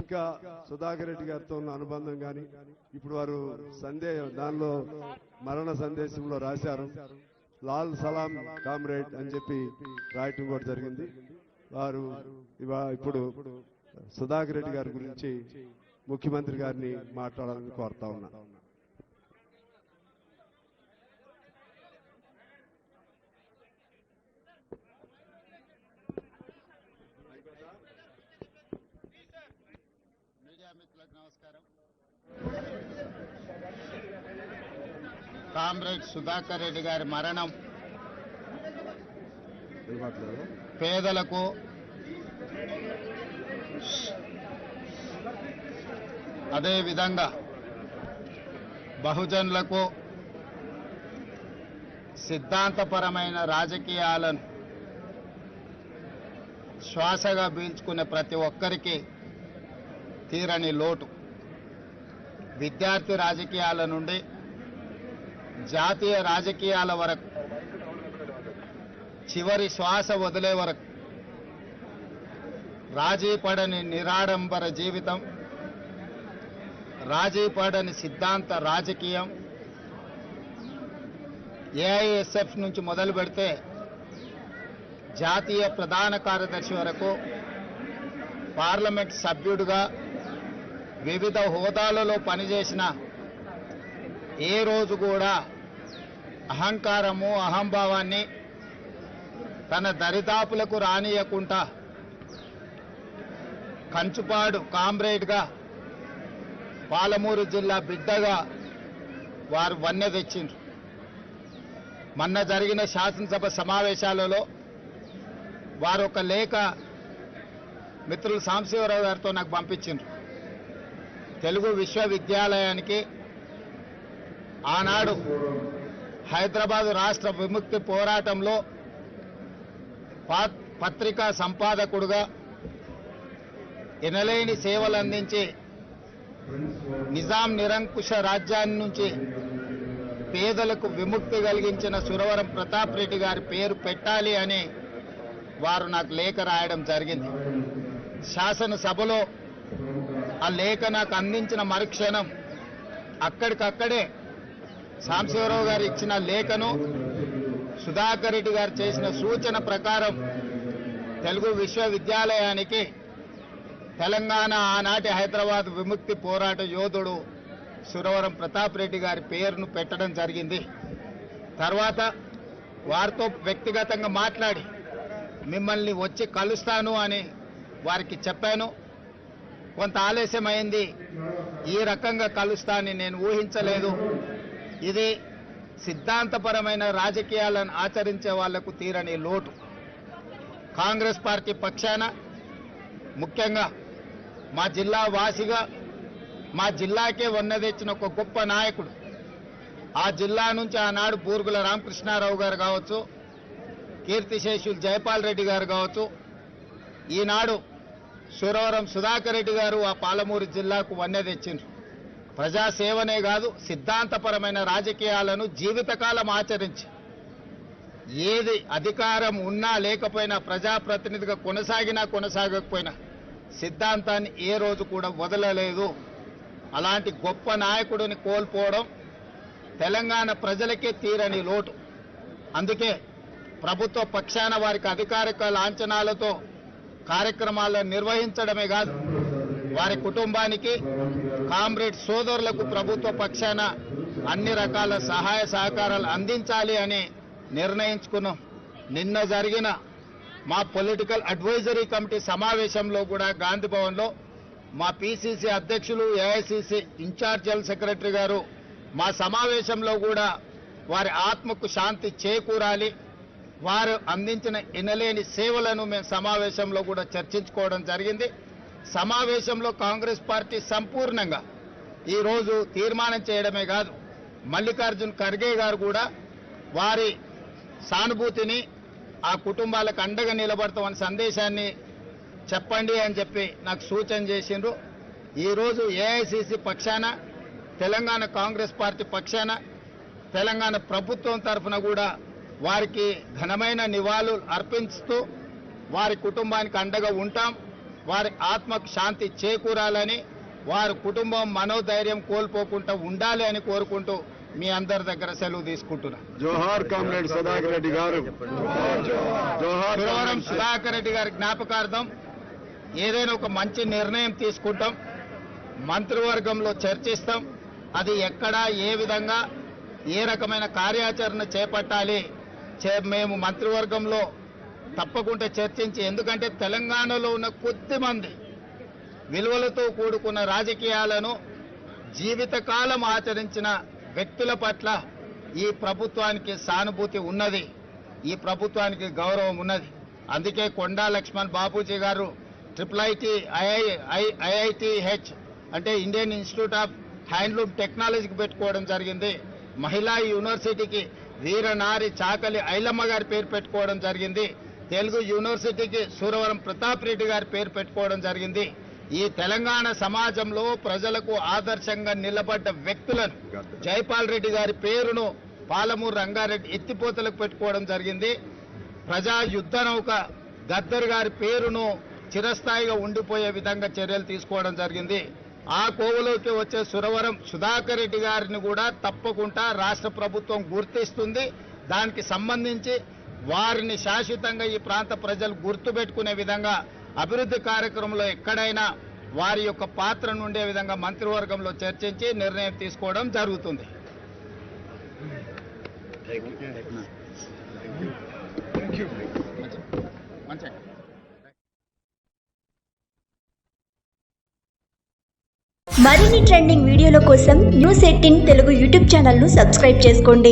ఇంకా సుధాకర్ రెడ్డి గారితో ఉన్న అనుబంధం కానీ ఇప్పుడు వారు సందేహం దానిలో మరణ సందేశంలో రాశారు. లాల్ సలాం కామ్రేడ్ అని చెప్పి రాయటం కూడా జరిగింది. వారు ఇవా ఇప్పుడు సుధాకర్ రెడ్డి గారి గురించి ముఖ్యమంత్రి గారిని మాట్లాడాలని కోరుతా ఉన్నా. కామ్రేడ్ సుధాకర్ రెడ్డి గారి మరణం. పేదలకు అదే విధంగా బహుజనులకు సిద్ధాంతపరమైన రాజకీయాలను శ్వాసగా పీల్చుకునే ప్రతి ఒక్కరికి తీరని లోటు. విద్యార్థి రాజకీయాల నుండి జాతీయ రాజకీయాల వరకు చివరి శ్వాస వదిలే వరకు రాజీ పడని నిరాడంబర జీవితం రాజీ పడని సిద్ధాంత రాజకీయం ఏఐఎస్ఎఫ్ నుంచి మొదలు పెడితే జాతీయ ప్రధాన కార్యదర్శి వరకు పార్లమెంట్ సభ్యుడిగా వివిధ హోదాలలో పనిచేసిన ఏ రోజు కూడా అహంకారము అహంభావాన్ని తన దరిదాపులకు రానియకుండా కంచుపాడు కామ్రేడ్గా పాలమూరు జిల్లా బిడ్డగా వారు వన్నె తెచ్చిండ్రు. మొన్న జరిగిన శాసనసభ సమావేశాలలో వారు ఒక లేఖ మిత్రులు సాంశివరావు గారితో నాకు పంపించిండ్రు. తెలుగు విశ్వవిద్యాలయానికి ఆనాడు హైదరాబాద్ రాష్ట్ర విముక్తి పోరాటంలో పత్రికా సంపాదకుడుగా ఎనలేని సేవలు అందించి నిజాం నిరంకుశ రాజ్యాన్ని నుంచి పేదలకు విముక్తి కలిగించిన సురవరం ప్రతాప్ రెడ్డి గారి పేరు పెట్టాలి అని వారు నాకు లేఖ రాయడం జరిగింది. శాసనసభలో ఆ లేఖ నాకు అందించిన మరుక్షణం అక్కడికక్కడే సాంబశివరావు గారు ఇచ్చిన లేఖను సుధాకర్ రెడ్డి గారు చేసిన సూచన ప్రకారం తెలుగు విశ్వవిద్యాలయానికి తెలంగాణ ఆనాటి హైదరాబాద్ విముక్తి పోరాట యోధుడు సురవరం ప్రతాప్ రెడ్డి గారి పేరును పెట్టడం జరిగింది. తర్వాత వారితో వ్యక్తిగతంగా మాట్లాడి మిమ్మల్ని వచ్చి కలుస్తాను అని వారికి చెప్పాను. కొంత ఆలస్యమైంది. ఈ రకంగా కలుస్తానని నేను ఊహించలేదు. ఇది సిద్ధాంతపరమైన రాజకీయాలను ఆచరించే వాళ్ళకు తీరని లోటు. కాంగ్రెస్ పార్టీ పక్షాన ముఖ్యంగా మా జిల్లా వాసిగా మా జిల్లాకే వన్న తెచ్చిన ఒక గొప్ప నాయకుడు. ఆ జిల్లా నుంచి ఆనాడు బూర్గుల రామకృష్ణారావు గారు కావచ్చు కీర్తిశేషులు జయపాల్ రెడ్డి గారు కావచ్చు ఈనాడు సురవరం సుధాకర్ రెడ్డి గారు ఆ పాలమూరు జిల్లాకు వన్నె తెచ్చిండ్రు. ప్రజాసేవనే కాదు సిద్ధాంతపరమైన రాజకీయాలను జీవితకాలం ఆచరించి. ఏది అధికారం ఉన్నా లేకపోయినా ప్రజాప్రతినిధిగా కొనసాగినా కొనసాగకపోయినా సిద్ధాంతాన్ని ఏ రోజు కూడా వదలలేదు. అలాంటి గొప్ప నాయకుడిని కోల్పోవడం తెలంగాణ ప్రజలకే తీరని లోటు. అందుకే ప్రభుత్వ పక్షాన వారికి అధికారిక లాంఛనాలతో కార్యక్రమాలను నిర్వహించడమే కాదు వారి కుటుంబానికి కామ్రేడ్ సోదరులకు ప్రభుత్వ పక్షాన అన్ని రకాల సహాయ సహకారాలు అందించాలి అని నిర్ణయించుకున్నాం. నిన్న జరిగిన మా పొలిటికల్ అడ్వైజరీ కమిటీ సమావేశంలో కూడా గాంధీ భవన్లో మా పిసిసి అధ్యక్షులు ఏఐసిసి ఇన్ఛార్జ్ జనరల్ సెక్రటరీ గారు మా సమావేశంలో కూడా వారి ఆత్మకు శాంతి చేకూరాలి. వారు అందించిన ఇనలేని సేవలను మేము సమావేశంలో కూడా చర్చించుకోవడం జరిగింది. సమావేశంలో కాంగ్రెస్ పార్టీ సంపూర్ణంగా ఈరోజు తీర్మానం చేయడమే కాదు మల్లికార్జున్ ఖర్గే గారు కూడా వారి సానుభూతిని ఆ కుటుంబాలకు అండగా నిలబడతామని సందేశాన్ని చెప్పండి అని చెప్పి నాకు సూచన చేసిండ్రు. ఈరోజు ఏఐసిసి పక్షాన తెలంగాణ కాంగ్రెస్ పార్టీ పక్షాన తెలంగాణ ప్రభుత్వం తరఫున కూడా వారికి ఘనమైన నివాళులు అర్పిస్తూ వారి కుటుంబానికి అండగా ఉంటాం. వారి ఆత్మకు శాంతి చేకూరాలని వారి కుటుంబం మనోధైర్యం కోల్పోకుండా ఉండాలి అని కోరుకుంటూ మీ అందరి దగ్గర సెలవు తీసుకుంటున్నా. జోహార్ కామ్రేడ్ సుధాకర్ రెడ్డి గారు. జోహార్ సురవరం సుధాకర్ రెడ్డి గారి జ్ఞాపకార్థం ఏదైనా ఒక మంచి నిర్ణయం తీసుకుంటాం. మంత్రివర్గంలో చర్చిస్తాం. అది ఎక్కడ ఏ విధంగా ఏ రకమైన కార్యాచరణ చేపట్టాలి? మేము మంత్రివర్గంలో తప్పకుండా చర్చించి ఎందుకంటే తెలంగాణలో ఉన్న కొద్ది మంది విలువలతో కూడుకున్న రాజకీయాలను జీవితకాలం ఆచరించిన వ్యక్తుల పట్ల ఈ ప్రభుత్వానికి సానుభూతి ఉన్నది. ఈ ప్రభుత్వానికి గౌరవం ఉన్నది. అందుకే కొండా లక్ష్మణ్ బాపూజీ గారు triple IT I I IITH అంటే ఇండియన్ ఇన్స్టిట్యూట్ ఆఫ్ హ్యాండ్లూమ్ టెక్నాలజీకి పెట్టుకోవడం జరిగింది. మహిళా యూనివర్సిటీకి వీరనారి చాకలి ఐలమ్మ గారి పేరు పెట్టుకోవడం జరిగింది. తెలుగు యూనివర్సిటీకి సూరవరం ప్రతాప్ రెడ్డి గారి పేరు పెట్టుకోవడం జరిగింది. ఈ తెలంగాణ సమాజంలో ప్రజలకు ఆదర్శంగా నిలబడ్డ వ్యక్తులను జైపాల్ రెడ్డి గారి పేరును పాలమూరు రంగారెడ్డి ఎత్తిపోతలకు పెట్టుకోవడం జరిగింది. ప్రజా యుద్ధ నౌక గద్దర్ గారి పేరును చిరస్థాయిగా ఉండిపోయే విధంగా చర్యలు తీసుకోవడం జరిగింది. ఆ కోవలోకి వచ్చే సురవరం సుధాకర్ రెడ్డి గారిని కూడా తప్పకుండా రాష్ట్ర ప్రభుత్వం గుర్తిస్తుంది. దానికి సంబంధించి వారిని శాశ్వతంగా ఈ ప్రాంత ప్రజలు గుర్తుపెట్టుకునే విధంగా అభివృద్ధి కార్యక్రమంలో ఎక్కడైనా వారి యొక్క పాత్రను ఉండే విధంగా మంత్రివర్గంలో చర్చించి నిర్ణయం తీసుకోవడం జరుగుతుంది. మరిన్ని ట్రెండింగ్ వీడియోల కోసం న్యూస్ ఎయిటీన్ తెలుగు యూట్యూబ్ ఛానల్ను సబ్స్క్రైబ్ చేసుకోండి.